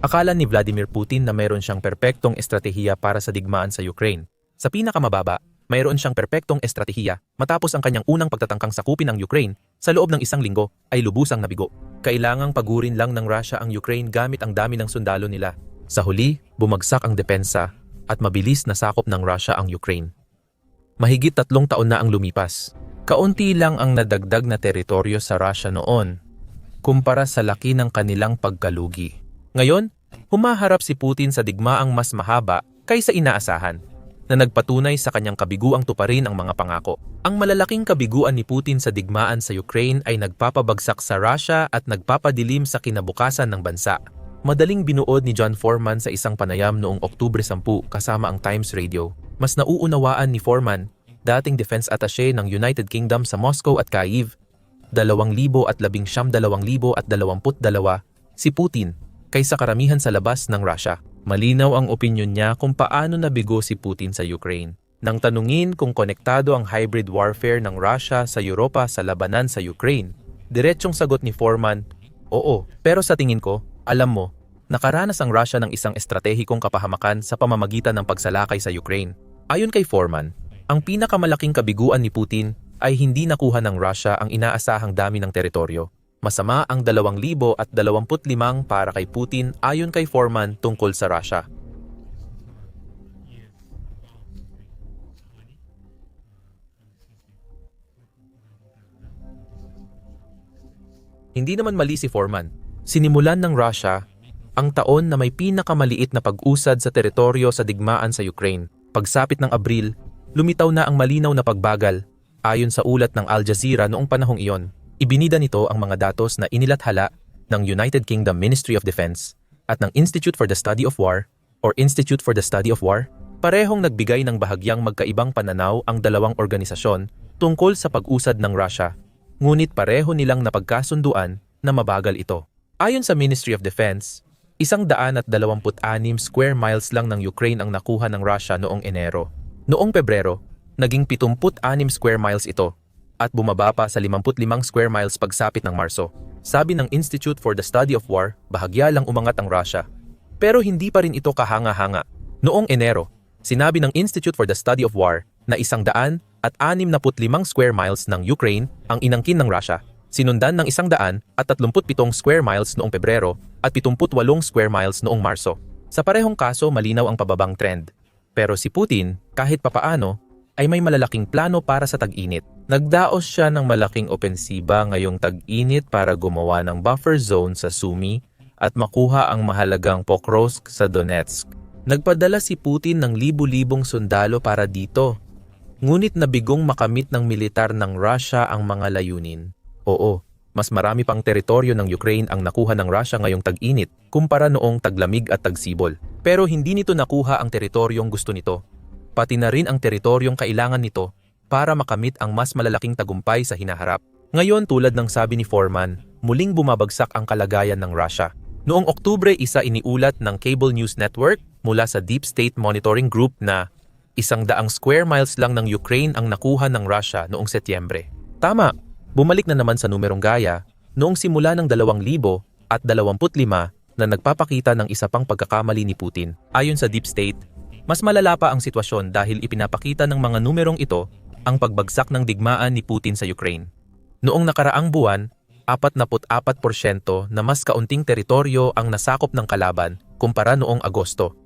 Akala ni Vladimir Putin na mayroon siyang perpektong estratehiya para sa digmaan sa Ukraine. Sa pinakamababa, mayroon siyang perpektong estratehiya matapos ang kanyang unang pagtatangkang sakupin ng Ukraine sa loob ng isang linggo ay lubusang nabigo. Kailangang pagurin lang ng Russia ang Ukraine gamit ang dami ng sundalo nila. Sa huli, bumagsak ang depensa at mabilis na sakop ng Russia ang Ukraine. Mahigit tatlong taon na ang lumipas. Kaunti lang ang nadagdag na teritoryo sa Russia noon kumpara sa laki ng kanilang pagkalugi. Ngayon, humaharap si Putin sa digmaang mas mahaba kaysa inaasahan na nagpatunay sa kanyang kabiguang tuparin ang mga pangako. Ang malalaking kabiguan ni Putin sa digmaan sa Ukraine ay nagpapabagsak sa Russia at nagpapadilim sa kinabukasan ng bansa. Madaling binuod ni John Foreman sa isang panayam noong Oktubre 10 kasama ang Times Radio. Mas nauunawaan ni Foreman, dating defense attaché ng United Kingdom sa Moscow at Kyiv, 2000 at 11 si Putin kaysa karamihan sa labas ng Russia. Malinaw ang opinyon niya kung paano nabigo si Putin sa Ukraine. Nang tanungin kung konektado ang hybrid warfare ng Russia sa Europa sa labanan sa Ukraine, diretsong sagot ni Foreman, Oo, pero sa tingin ko, alam mo, nakaranas ang Russia ng isang estratehikong kapahamakan sa pamamagitan ng pagsalakay sa Ukraine. Ayon kay Foreman, ang pinakamalaking kabiguan ni Putin ay hindi nakuha ng Russia ang inaasahang dami ng teritoryo. Masama ang 2025 para kay Putin ayon kay Foreman tungkol sa Russia. Hindi naman mali si Foreman. Sinimulan ng Russia ang taon na may pinakamaliit na pag-usad sa teritoryo sa digmaan sa Ukraine. Pagsapit ng Abril, lumitaw na ang malinaw na pagbagal ayon sa ulat ng Al Jazeera noong panahong iyon. Ibinida nito ang mga datos na inilathala ng United Kingdom Ministry of Defense at ng Institute for the Study of War or Institute for the Study of War, parehong nagbigay ng bahagyang magkaibang pananaw ang dalawang organisasyon tungkol sa pag-usad ng Russia, ngunit pareho nilang napagkasunduan na mabagal ito. Ayon sa Ministry of Defense, isang daan at dalawamput anim square miles lang ng Ukraine ang nakuha ng Russia noong Enero. Noong Pebrero, naging 76 square miles ito at bumaba pa sa 55 square miles pagsapit ng Marso. Sabi ng Institute for the Study of War, bahagya lang umangat ang Russia. Pero hindi pa rin ito kahanga-hanga. Noong Enero, sinabi ng Institute for the Study of War na isang daan at 65 square miles ng Ukraine ang inangkin ng Russia sinundan ng isang daan at 37 square miles noong Pebrero at 78 square miles noong Marso. Sa parehong kaso, malinaw ang pababang trend. Pero si Putin, kahit papaano, ay may malalaking plano para sa tag-init. Nagdaos siya ng malaking opensiba ngayong tag-init para gumawa ng buffer zone sa Sumy at makuha ang mahalagang Pokrovsk sa Donetsk. Nagpadala si Putin ng libu-libong sundalo para dito. Ngunit nabigong makamit ng militar ng Russia ang mga layunin. Oo, mas marami pang teritoryo ng Ukraine ang nakuha ng Russia ngayong tag-init kumpara noong taglamig at tagsibol. Pero hindi nito nakuha ang teritoryong gusto nito pati na rin ang teritoryong kailangan nito para makamit ang mas malalaking tagumpay sa hinaharap. Ngayon tulad ng sabi ni Foreman, muling bumabagsak ang kalagayan ng Russia. Noong Oktubre isa iniulat ng Cable News Network mula sa Deep State Monitoring Group na isang daang square miles lang ng Ukraine ang nakuha ng Russia noong Setyembre. Tama, bumalik na naman sa numerong gaya noong simula ng 2000 at 25 na nagpapakita ng isa pang pagkakamali ni Putin. Ayon sa Deep State, mas malala pa ang sitwasyon dahil ipinapakita ng mga numerong ito ang pagbagsak ng digmaan ni Putin sa Ukraine. Noong nakaraang buwan, 44% na mas kaunting teritoryo ang nasakop ng kalaban kumpara noong Agosto.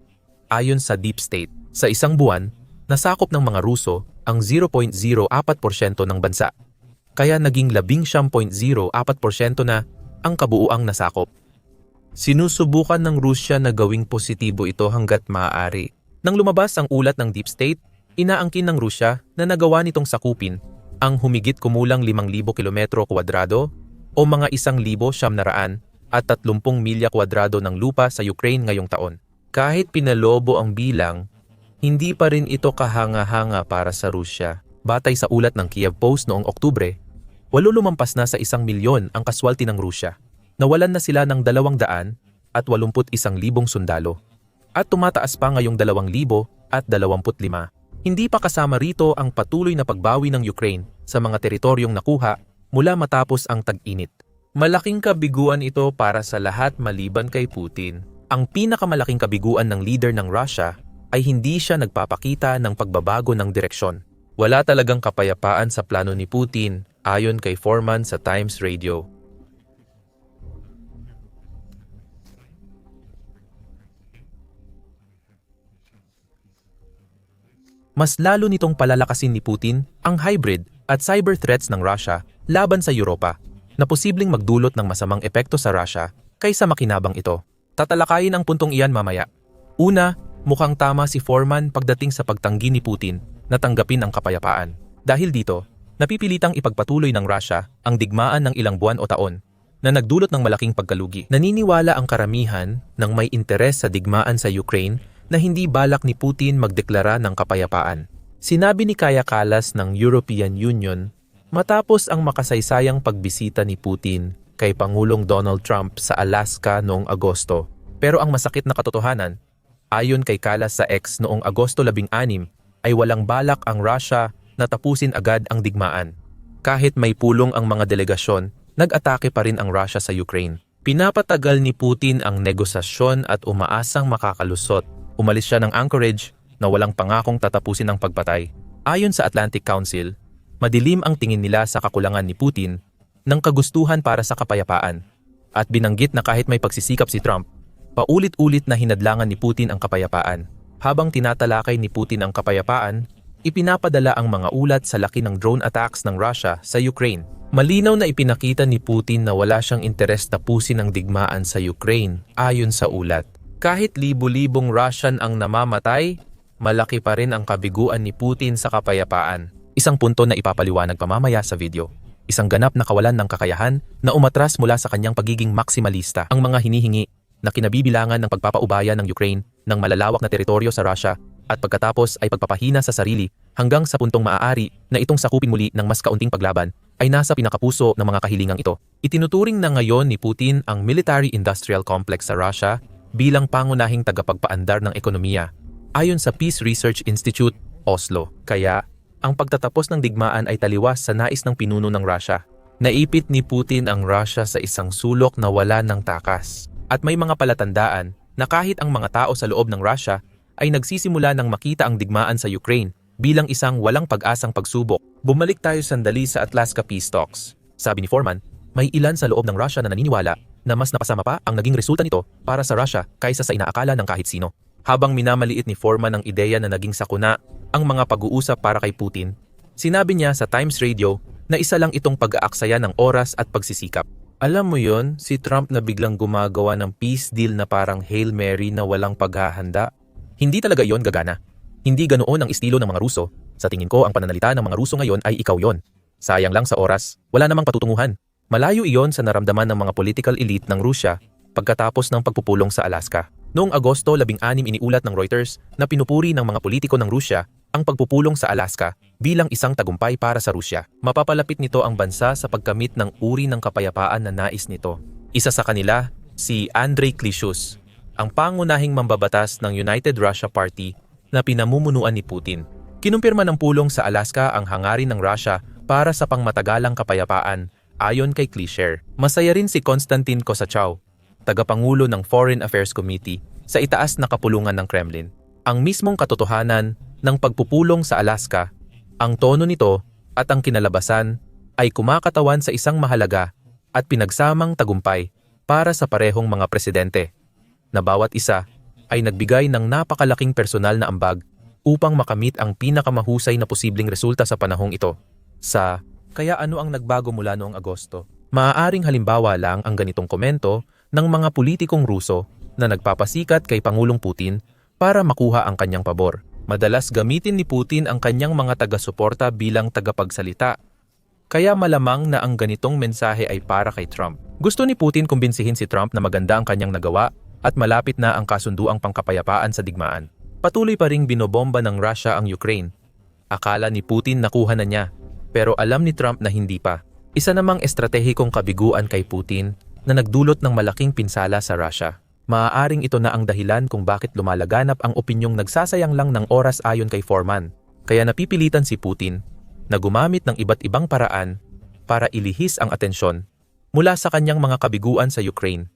Ayon sa Deep State, sa isang buwan, nasakop ng mga Ruso ang 0.04% ng bansa. Kaya naging 11.04% na ang kabuuang nasakop. Sinusubukan ng Rusya na gawing positibo ito hanggat maaari nang lumabas ang ulat ng Deep State, inaangkin ng Rusya na nagawa nitong sakupin ang humigit kumulang 5,000 kilometro kwadrado o mga 1,700 at 30 milya kwadrado ng lupa sa Ukraine ngayong taon. Kahit pinalobo ang bilang, hindi pa rin ito kahanga-hanga para sa Rusya. Batay sa ulat ng Kiev Post noong Oktubre, walo lumampas na sa isang milyon ang kaswalti ng Rusya. Nawalan na sila ng 200 at 81 libong sundalo at tumataas pa ngayong 2025. Hindi pa kasama rito ang patuloy na pagbawi ng Ukraine sa mga teritoryong nakuha mula matapos ang tag-init. Malaking kabiguan ito para sa lahat maliban kay Putin. Ang pinakamalaking kabiguan ng leader ng Russia ay hindi siya nagpapakita ng pagbabago ng direksyon. Wala talagang kapayapaan sa plano ni Putin ayon kay Foreman sa Times Radio. Mas lalo nitong palalakasin ni Putin ang hybrid at cyber threats ng Russia laban sa Europa na posibleng magdulot ng masamang epekto sa Russia kaysa makinabang ito. Tatalakayin ang puntong iyan mamaya. Una, mukhang tama si Foreman pagdating sa pagtanggi ni Putin na tanggapin ang kapayapaan. Dahil dito, napipilitang ipagpatuloy ng Russia ang digmaan ng ilang buwan o taon na nagdulot ng malaking pagkalugi. Naniniwala ang karamihan ng may interes sa digmaan sa Ukraine na hindi balak ni Putin magdeklara ng kapayapaan. Sinabi ni Kaya Kalas ng European Union matapos ang makasaysayang pagbisita ni Putin kay Pangulong Donald Trump sa Alaska noong Agosto. Pero ang masakit na katotohanan, ayon kay Kalas sa X noong Agosto 16 ay walang balak ang Russia na tapusin agad ang digmaan. Kahit may pulong ang mga delegasyon, nag-atake pa rin ang Russia sa Ukraine. Pinapatagal ni Putin ang negosasyon at umaasang makakalusot Umalis siya ng Anchorage na walang pangakong tatapusin ang pagpatay. Ayon sa Atlantic Council, madilim ang tingin nila sa kakulangan ni Putin ng kagustuhan para sa kapayapaan at binanggit na kahit may pagsisikap si Trump, paulit-ulit na hinadlangan ni Putin ang kapayapaan. Habang tinatalakay ni Putin ang kapayapaan, ipinapadala ang mga ulat sa laki ng drone attacks ng Russia sa Ukraine. Malinaw na ipinakita ni Putin na wala siyang interes tapusin ang digmaan sa Ukraine ayon sa ulat. Kahit libu-libong Russian ang namamatay, malaki pa rin ang kabiguan ni Putin sa kapayapaan. Isang punto na ipapaliwanag pamamaya sa video. Isang ganap na kawalan ng kakayahan na umatras mula sa kanyang pagiging maksimalista. Ang mga hinihingi na kinabibilangan ng pagpapaubaya ng Ukraine ng malalawak na teritoryo sa Russia at pagkatapos ay pagpapahina sa sarili hanggang sa puntong maaari na itong sakupin muli ng mas kaunting paglaban ay nasa pinakapuso ng mga kahilingang ito. Itinuturing na ngayon ni Putin ang military-industrial complex sa Russia bilang pangunahing tagapagpaandar ng ekonomiya ayon sa Peace Research Institute, Oslo. Kaya, ang pagtatapos ng digmaan ay taliwas sa nais ng pinuno ng Russia. Naipit ni Putin ang Russia sa isang sulok na wala ng takas. At may mga palatandaan na kahit ang mga tao sa loob ng Russia ay nagsisimula ng makita ang digmaan sa Ukraine bilang isang walang pag-asang pagsubok. Bumalik tayo sandali sa Atlaska Peace Talks. Sabi ni Foreman, may ilan sa loob ng Russia na naniniwala na mas napasama pa ang naging resulta nito para sa Russia kaysa sa inaakala ng kahit sino. Habang minamaliit ni Foreman ang ideya na naging sakuna ang mga pag-uusap para kay Putin, sinabi niya sa Times Radio na isa lang itong pag-aaksaya ng oras at pagsisikap. Alam mo yon, si Trump na biglang gumagawa ng peace deal na parang Hail Mary na walang paghahanda. Hindi talaga yon gagana. Hindi ganoon ang estilo ng mga Ruso. Sa tingin ko, ang pananalita ng mga Ruso ngayon ay ikaw yon. Sayang lang sa oras, wala namang patutunguhan. Malayo iyon sa naramdaman ng mga political elite ng Rusya pagkatapos ng pagpupulong sa Alaska. Noong Agosto 16 iniulat ng Reuters na pinupuri ng mga politiko ng Rusya ang pagpupulong sa Alaska bilang isang tagumpay para sa Rusya. Mapapalapit nito ang bansa sa pagkamit ng uri ng kapayapaan na nais nito. Isa sa kanila, si Andrei Klishus, ang pangunahing mambabatas ng United Russia Party na pinamumunuan ni Putin. Kinumpirma ng pulong sa Alaska ang hangarin ng Russia para sa pangmatagalang kapayapaan Ayon kay Clisher, masaya rin si Konstantin Kosachow, tagapangulo ng Foreign Affairs Committee sa itaas na kapulungan ng Kremlin. Ang mismong katotohanan ng pagpupulong sa Alaska, ang tono nito at ang kinalabasan ay kumakatawan sa isang mahalaga at pinagsamang tagumpay para sa parehong mga presidente na bawat isa ay nagbigay ng napakalaking personal na ambag upang makamit ang pinakamahusay na posibleng resulta sa panahong ito. Sa kaya ano ang nagbago mula noong Agosto? Maaaring halimbawa lang ang ganitong komento ng mga politikong Ruso na nagpapasikat kay Pangulong Putin para makuha ang kanyang pabor. Madalas gamitin ni Putin ang kanyang mga taga-suporta bilang tagapagsalita. Kaya malamang na ang ganitong mensahe ay para kay Trump. Gusto ni Putin kumbinsihin si Trump na maganda ang kanyang nagawa at malapit na ang kasunduang pangkapayapaan sa digmaan. Patuloy pa ring binobomba ng Russia ang Ukraine. Akala ni Putin nakuha na niya pero alam ni Trump na hindi pa. Isa namang estratehikong kabiguan kay Putin na nagdulot ng malaking pinsala sa Russia. Maaaring ito na ang dahilan kung bakit lumalaganap ang opinyong nagsasayang lang ng oras ayon kay Foreman. Kaya napipilitan si Putin na gumamit ng iba't ibang paraan para ilihis ang atensyon mula sa kanyang mga kabiguan sa Ukraine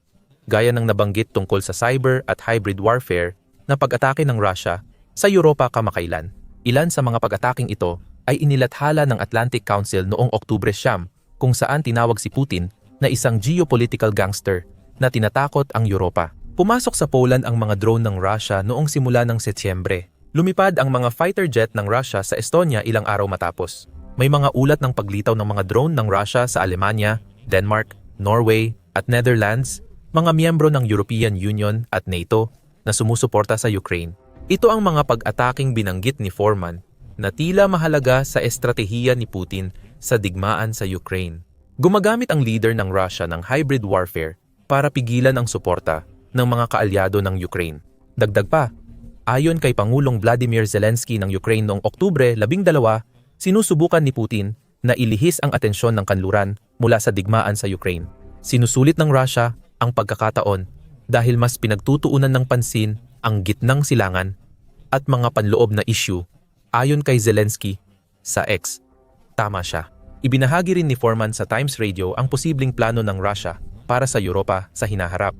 gaya ng nabanggit tungkol sa cyber at hybrid warfare na pag-atake ng Russia sa Europa kamakailan. Ilan sa mga pag-ataking ito ay inilathala ng Atlantic Council noong Oktubre siyam kung saan tinawag si Putin na isang geopolitical gangster na tinatakot ang Europa. Pumasok sa Poland ang mga drone ng Russia noong simula ng Setyembre. Lumipad ang mga fighter jet ng Russia sa Estonia ilang araw matapos. May mga ulat ng paglitaw ng mga drone ng Russia sa Alemanya, Denmark, Norway at Netherlands, mga miyembro ng European Union at NATO na sumusuporta sa Ukraine. Ito ang mga pag-ataking binanggit ni Foreman na tila mahalaga sa estratehiya ni Putin sa digmaan sa Ukraine. Gumagamit ang leader ng Russia ng hybrid warfare para pigilan ang suporta ng mga kaalyado ng Ukraine. Dagdag pa, ayon kay Pangulong Vladimir Zelensky ng Ukraine noong Oktubre 12, sinusubukan ni Putin na ilihis ang atensyon ng kanluran mula sa digmaan sa Ukraine. Sinusulit ng Russia ang pagkakataon dahil mas pinagtutuunan ng pansin ang gitnang silangan at mga panloob na issue ayon kay Zelensky sa X. Tama siya. Ibinahagi rin ni Foreman sa Times Radio ang posibleng plano ng Russia para sa Europa sa hinaharap.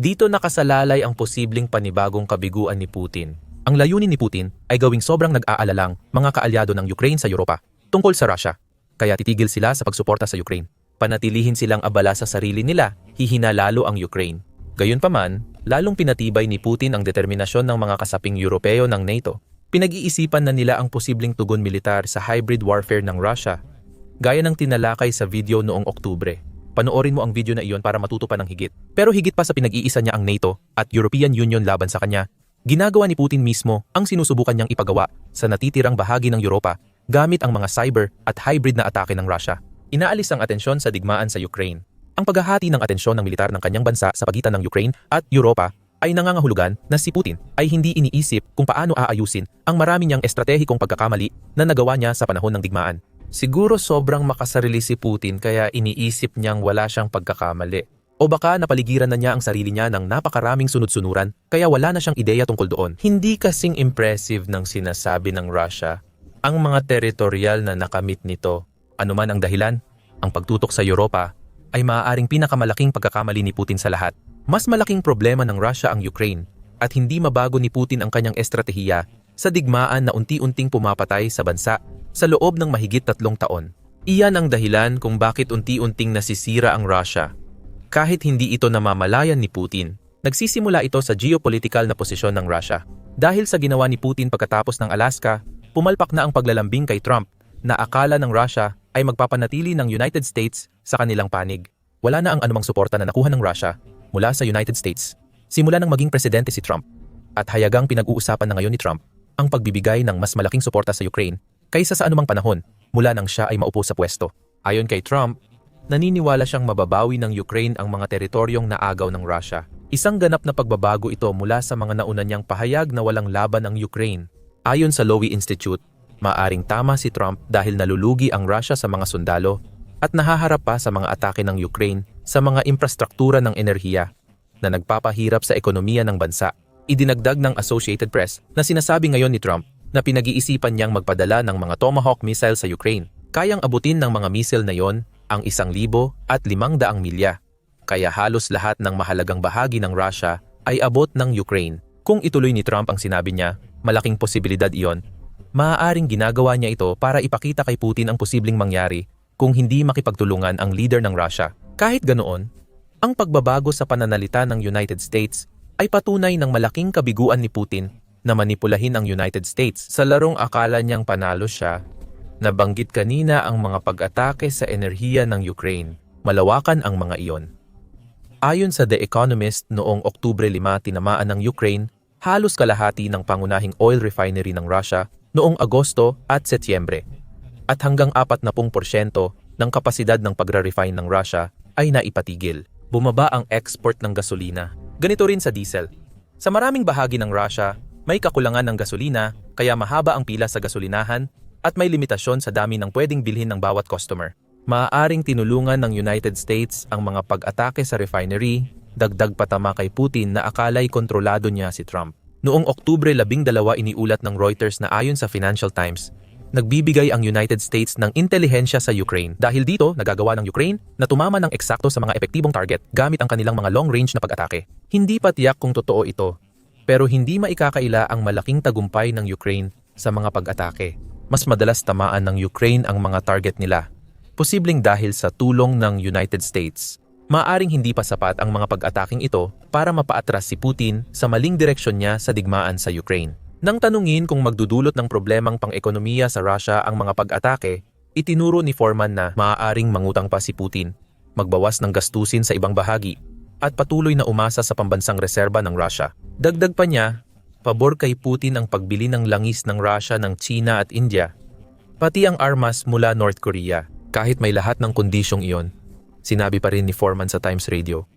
Dito nakasalalay ang posibleng panibagong kabiguan ni Putin. Ang layunin ni Putin ay gawing sobrang nag-aalalang mga kaalyado ng Ukraine sa Europa tungkol sa Russia. Kaya titigil sila sa pagsuporta sa Ukraine. Panatilihin silang abala sa sarili nila, hihina lalo ang Ukraine. Gayunpaman, lalong pinatibay ni Putin ang determinasyon ng mga kasaping Europeo ng NATO. Pinag-iisipan na nila ang posibleng tugon militar sa hybrid warfare ng Russia, gaya ng tinalakay sa video noong Oktubre. Panoorin mo ang video na iyon para matuto pa ng higit. Pero higit pa sa pinag-iisa niya ang NATO at European Union laban sa kanya, ginagawa ni Putin mismo ang sinusubukan niyang ipagawa sa natitirang bahagi ng Europa gamit ang mga cyber at hybrid na atake ng Russia. Inaalis ang atensyon sa digmaan sa Ukraine. Ang paghahati ng atensyon ng militar ng kanyang bansa sa pagitan ng Ukraine at Europa ay nangangahulugan na si Putin ay hindi iniisip kung paano aayusin ang marami niyang estratehikong pagkakamali na nagawa niya sa panahon ng digmaan. Siguro sobrang makasarili si Putin kaya iniisip niyang wala siyang pagkakamali. O baka napaligiran na niya ang sarili niya ng napakaraming sunod-sunuran kaya wala na siyang ideya tungkol doon. Hindi kasing impressive ng sinasabi ng Russia ang mga teritorial na nakamit nito. Ano man ang dahilan, ang pagtutok sa Europa ay maaaring pinakamalaking pagkakamali ni Putin sa lahat. Mas malaking problema ng Russia ang Ukraine at hindi mabago ni Putin ang kanyang estratehiya sa digmaan na unti-unting pumapatay sa bansa sa loob ng mahigit tatlong taon. Iyan ang dahilan kung bakit unti-unting nasisira ang Russia. Kahit hindi ito namamalayan ni Putin, nagsisimula ito sa geopolitical na posisyon ng Russia. Dahil sa ginawa ni Putin pagkatapos ng Alaska, pumalpak na ang paglalambing kay Trump na akala ng Russia ay magpapanatili ng United States sa kanilang panig. Wala na ang anumang suporta na nakuha ng Russia mula sa United States. Simula nang maging presidente si Trump at hayagang pinag-uusapan na ngayon ni Trump ang pagbibigay ng mas malaking suporta sa Ukraine kaysa sa anumang panahon mula nang siya ay maupo sa pwesto. Ayon kay Trump, naniniwala siyang mababawi ng Ukraine ang mga teritoryong naagaw ng Russia. Isang ganap na pagbabago ito mula sa mga nauna niyang pahayag na walang laban ang Ukraine. Ayon sa Lowy Institute, maaring tama si Trump dahil nalulugi ang Russia sa mga sundalo at nahaharap pa sa mga atake ng Ukraine sa mga infrastruktura ng enerhiya na nagpapahirap sa ekonomiya ng bansa. Idinagdag ng Associated Press na sinasabi ngayon ni Trump na pinag-iisipan niyang magpadala ng mga Tomahawk missile sa Ukraine. Kayang abutin ng mga missile na yon ang isang libo at limang daang milya. Kaya halos lahat ng mahalagang bahagi ng Russia ay abot ng Ukraine. Kung ituloy ni Trump ang sinabi niya, malaking posibilidad iyon, maaaring ginagawa niya ito para ipakita kay Putin ang posibleng mangyari kung hindi makipagtulungan ang leader ng Russia. Kahit ganoon, ang pagbabago sa pananalita ng United States ay patunay ng malaking kabiguan ni Putin na manipulahin ang United States. Sa larong akala niyang panalo siya, nabanggit kanina ang mga pag-atake sa enerhiya ng Ukraine. Malawakan ang mga iyon. Ayon sa The Economist noong Oktubre 5 tinamaan ng Ukraine halos kalahati ng pangunahing oil refinery ng Russia noong Agosto at Setyembre. At hanggang 40% ng kapasidad ng pagre-refine ng Russia ay naipatigil. Bumaba ang export ng gasolina. Ganito rin sa diesel. Sa maraming bahagi ng Russia, may kakulangan ng gasolina kaya mahaba ang pila sa gasolinahan at may limitasyon sa dami ng pwedeng bilhin ng bawat customer. Maaaring tinulungan ng United States ang mga pag-atake sa refinery dagdag patama kay Putin na akalay kontrolado niya si Trump. Noong Oktubre 12 iniulat ng Reuters na ayon sa Financial Times, nagbibigay ang United States ng intelihensya sa Ukraine. Dahil dito, nagagawa ng Ukraine na tumama ng eksakto sa mga epektibong target gamit ang kanilang mga long-range na pag-atake. Hindi pa tiyak kung totoo ito, pero hindi maikakaila ang malaking tagumpay ng Ukraine sa mga pag-atake. Mas madalas tamaan ng Ukraine ang mga target nila, posibleng dahil sa tulong ng United States. Maaring hindi pa sapat ang mga pag-ataking ito para mapaatras si Putin sa maling direksyon niya sa digmaan sa Ukraine. Nang tanungin kung magdudulot ng problemang pang-ekonomiya sa Russia ang mga pag-atake, itinuro ni Foreman na maaaring mangutang pa si Putin, magbawas ng gastusin sa ibang bahagi, at patuloy na umasa sa pambansang reserba ng Russia. Dagdag pa niya, pabor kay Putin ang pagbili ng langis ng Russia ng China at India, pati ang armas mula North Korea, kahit may lahat ng kondisyong iyon. Sinabi pa rin ni Foreman sa Times Radio.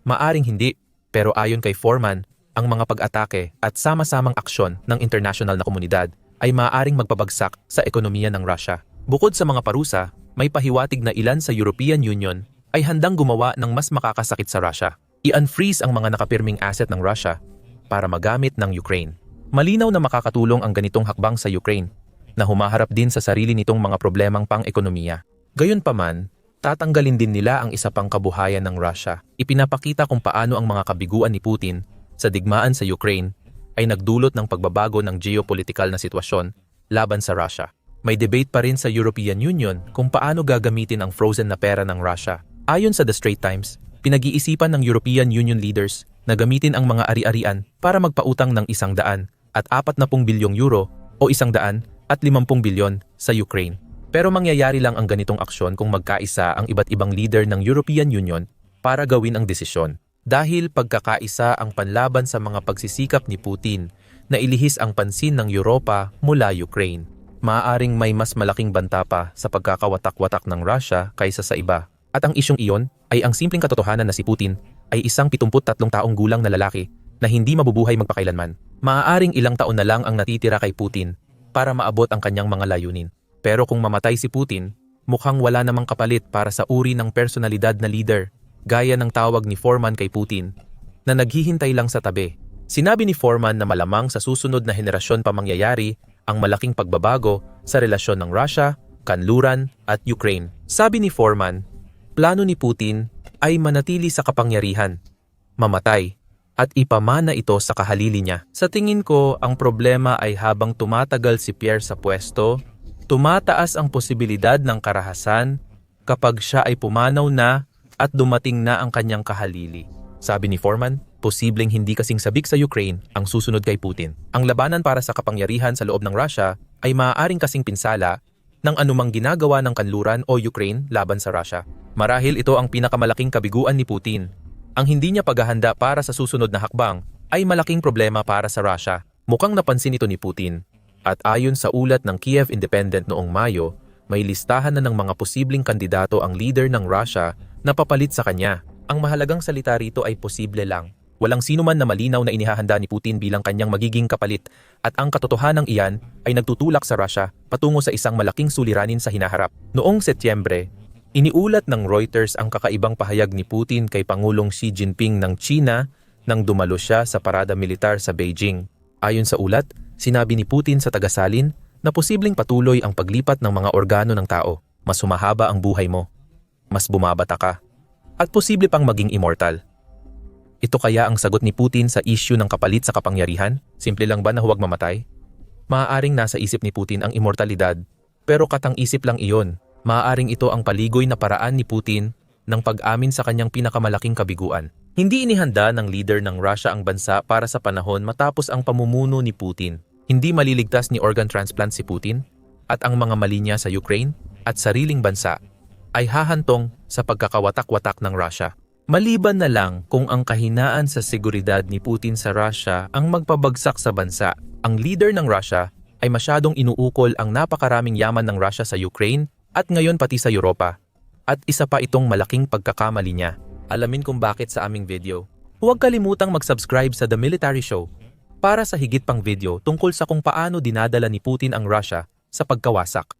Maaring hindi, pero ayon kay Foreman, ang mga pag-atake at sama-samang aksyon ng international na komunidad ay maaaring magpabagsak sa ekonomiya ng Russia. Bukod sa mga parusa, may pahiwatig na ilan sa European Union ay handang gumawa ng mas makakasakit sa Russia. I-unfreeze ang mga nakapirming asset ng Russia para magamit ng Ukraine. Malinaw na makakatulong ang ganitong hakbang sa Ukraine na humaharap din sa sarili nitong mga problemang pang-ekonomiya. Gayunpaman, tatanggalin din nila ang isa pang kabuhayan ng Russia. Ipinapakita kung paano ang mga kabiguan ni Putin sa digmaan sa Ukraine ay nagdulot ng pagbabago ng geopolitikal na sitwasyon laban sa Russia. May debate pa rin sa European Union kung paano gagamitin ang frozen na pera ng Russia. Ayon sa The Straits Times, pinag-iisipan ng European Union leaders na gamitin ang mga ari-arian para magpautang ng isang daan at apat na pung bilyong euro o isang daan at limampung bilyon sa Ukraine. Pero mangyayari lang ang ganitong aksyon kung magkaisa ang iba't ibang leader ng European Union para gawin ang desisyon. Dahil pagkakaisa ang panlaban sa mga pagsisikap ni Putin na ilihis ang pansin ng Europa mula Ukraine. Maaaring may mas malaking banta pa sa pagkakawatak-watak ng Russia kaysa sa iba. At ang isyong iyon ay ang simpleng katotohanan na si Putin ay isang 73 taong gulang na lalaki na hindi mabubuhay magpakailanman. Maaaring ilang taon na lang ang natitira kay Putin para maabot ang kanyang mga layunin. Pero kung mamatay si Putin, mukhang wala namang kapalit para sa uri ng personalidad na leader, gaya ng tawag ni Foreman kay Putin, na naghihintay lang sa tabi. Sinabi ni Foreman na malamang sa susunod na henerasyon pa mangyayari ang malaking pagbabago sa relasyon ng Russia, Kanluran at Ukraine. Sabi ni Foreman, plano ni Putin ay manatili sa kapangyarihan, mamatay, at ipamana ito sa kahalili niya. Sa tingin ko, ang problema ay habang tumatagal si Pierre sa pwesto, tumataas ang posibilidad ng karahasan kapag siya ay pumanaw na at dumating na ang kanyang kahalili. Sabi ni Foreman, posibleng hindi kasing sabik sa Ukraine ang susunod kay Putin. Ang labanan para sa kapangyarihan sa loob ng Russia ay maaaring kasing pinsala ng anumang ginagawa ng kanluran o Ukraine laban sa Russia. Marahil ito ang pinakamalaking kabiguan ni Putin. Ang hindi niya paghahanda para sa susunod na hakbang ay malaking problema para sa Russia. Mukhang napansin ito ni Putin. At ayon sa ulat ng Kiev Independent noong Mayo, may listahan na ng mga posibleng kandidato ang leader ng Russia na papalit sa kanya. Ang mahalagang salita rito ay posible lang. Walang sino man na malinaw na inihahanda ni Putin bilang kanyang magiging kapalit at ang katotohanan iyan ay nagtutulak sa Russia patungo sa isang malaking suliranin sa hinaharap. Noong Setyembre, iniulat ng Reuters ang kakaibang pahayag ni Putin kay Pangulong Xi Jinping ng China nang dumalo siya sa parada militar sa Beijing. Ayon sa ulat, sinabi ni Putin sa tagasalin na posibleng patuloy ang paglipat ng mga organo ng tao. Mas humahaba ang buhay mo. Mas bumabata ka at posible pang maging immortal. Ito kaya ang sagot ni Putin sa issue ng kapalit sa kapangyarihan? Simple lang ba na huwag mamatay? Maaaring nasa isip ni Putin ang immortalidad, pero katang-isip lang iyon. Maaaring ito ang paligoy na paraan ni Putin ng pag-amin sa kanyang pinakamalaking kabiguan. Hindi inihanda ng leader ng Russia ang bansa para sa panahon matapos ang pamumuno ni Putin. Hindi maliligtas ni organ transplant si Putin at ang mga mali niya sa Ukraine at sariling bansa ay hahantong sa pagkakawatak-watak ng Russia. Maliban na lang kung ang kahinaan sa seguridad ni Putin sa Russia ang magpabagsak sa bansa, ang leader ng Russia ay masyadong inuukol ang napakaraming yaman ng Russia sa Ukraine at ngayon pati sa Europa. At isa pa itong malaking pagkakamali niya. Alamin kung bakit sa aming video. Huwag kalimutang mag-subscribe sa The Military Show para sa higit pang video tungkol sa kung paano dinadala ni Putin ang Russia sa pagkawasak.